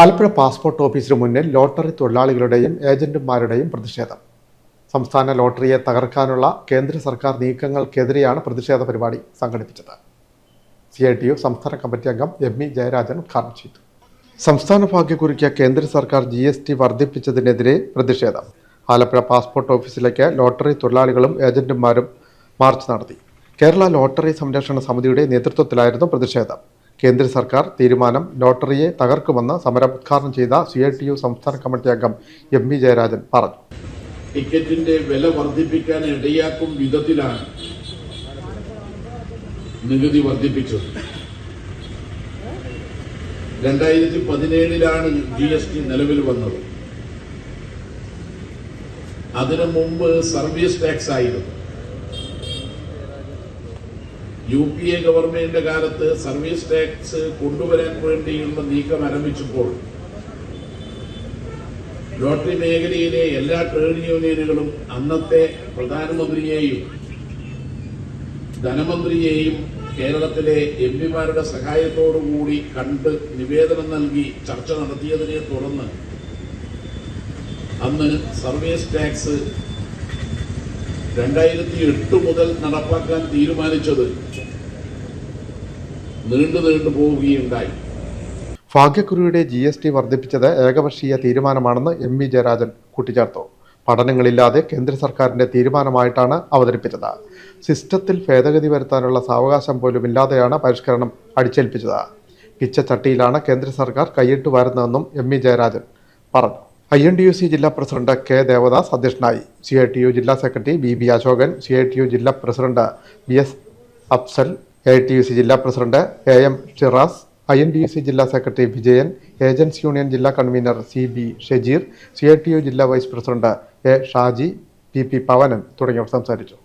Alappuzha passport ഓഫീസിന് മുന്നിൽ lottery തൊഴിലാളികളുടെയും ഏജന്റുമാരുടെയും പ്രതിഷേധം. സംസ്ഥാന ലോട്ടറിയെ തകർക്കാനുള്ള കേന്ദ്ര സർക്കാർ നീക്കങ്ങൾക്കെതിരെയാണ് പ്രതിഷേധ പരിപാടി സംഘടിപ്പിച്ചത്. സി ഐ ടി യു സംസ്ഥാന കമ്മിറ്റി അംഗം എം ഇ ജയരാജൻ ഉദ്ഘാടനം ചെയ്തു. സംസ്ഥാന ഭാഗ്യക്കുറിക്ക് കേന്ദ്ര സർക്കാർ ജി എസ് ടി വർദ്ധിപ്പിച്ചതിനെതിരെ പ്രതിഷേധം. ആലപ്പുഴ പാസ്പോർട്ട് ഓഫീസിലേക്ക് ലോട്ടറി തൊഴിലാളികളും ഏജന്റുമാരും മാർച്ച് നടത്തി. കേരള ലോട്ടറി സംരക്ഷണ സമിതിയുടെ നേതൃത്വത്തിലായിരുന്നു പ്രതിഷേധം. കേന്ദ്ര സർക്കാർ തീരുമാനം ലോട്ടറിയെ തകർക്കുമെന്ന് സമരം ഉദ്ഘാടനം ചെയ്ത സി ഐ ടി യു സംസ്ഥാന കമ്മിറ്റി അംഗം എം വി ജയരാജൻ പറഞ്ഞു. ടിക്കറ്റിന്റെ വില വർദ്ധിപ്പിക്കാൻ ഇടയാക്കും വിധത്തിലാണ് നികുതി വർദ്ധിപ്പിച്ചത്. രണ്ടായിരത്തി പതിനേഴിലാണ് ജി എസ് ടി നിലവിൽ വന്നത്. അതിനു മുമ്പ് സർവീസ് ടാക്സ് ആയിരുന്നു. യു പി എ ഗവൺമെന്റിന്റെ കാലത്ത് സർവീസ് ടാക്സ് കൊണ്ടുവരാൻ വേണ്ടിയുള്ള നീക്കം ആരംഭിച്ചപ്പോൾ ലോട്ടറി മേഖലയിലെ എല്ലാ ട്രേഡ് യൂണിയനുകളും അന്നത്തെ പ്രധാനമന്ത്രിയെയും ധനമന്ത്രിയെയും കേരളത്തിലെ എം പിമാരുടെ സഹായത്തോടുകൂടി കണ്ട് നിവേദനം നൽകി ചർച്ച നടത്തിയതിനെ തുടർന്ന് അന്ന് സർവീസ് ടാക്സ് രണ്ടായിരത്തി എട്ട് മുതൽ നടപ്പാക്കാൻ തീരുമാനിച്ചത് നീണ്ടു നീണ്ടു പോവുകയുണ്ടായി. ഭാഗ്യക്കുറിയുടെ ജി എസ് ടി വർദ്ധിപ്പിച്ചത് ഏകപക്ഷീയ തീരുമാനമാണെന്ന് എം വി ജയരാജൻ കൂട്ടിച്ചേർത്തു. പഠനങ്ങളില്ലാതെ കേന്ദ്ര സർക്കാരിന്റെ തീരുമാനമായിട്ടാണ് അവതരിപ്പിച്ചത്. സിസ്റ്റത്തിൽ ഭേദഗതി വരുത്താനുള്ള സാവകാശം പോലും ഇല്ലാതെയാണ് പരിഷ്കരണം അടിച്ചേൽപ്പിച്ചത്. പിച്ചച്ചട്ടിയിലാണ് കേന്ദ്ര സർക്കാർ കൈയിട്ട് വരുന്നതെന്നും എം വി ജയരാജൻ പറഞ്ഞു. I N D U C ജില്ലാ പ്രസിഡന്റ് കെ ദേവദാസ് അധ്യക്ഷനായി. സി ഐ ടി യു ജില്ലാ secretary B B Ashokan C I T U ജില്ലാ president B S Afsal A T U C ജില്ലാ president A M Shiraz I N D U C ജില്ലാ secretary Vijayan agents union ജില്ലാ convener C B Shajeer C I T U ജില്ലാ vice president A Shaji P P Pavanan തുടങ്ങിയവർ സംസാരിച്ചു.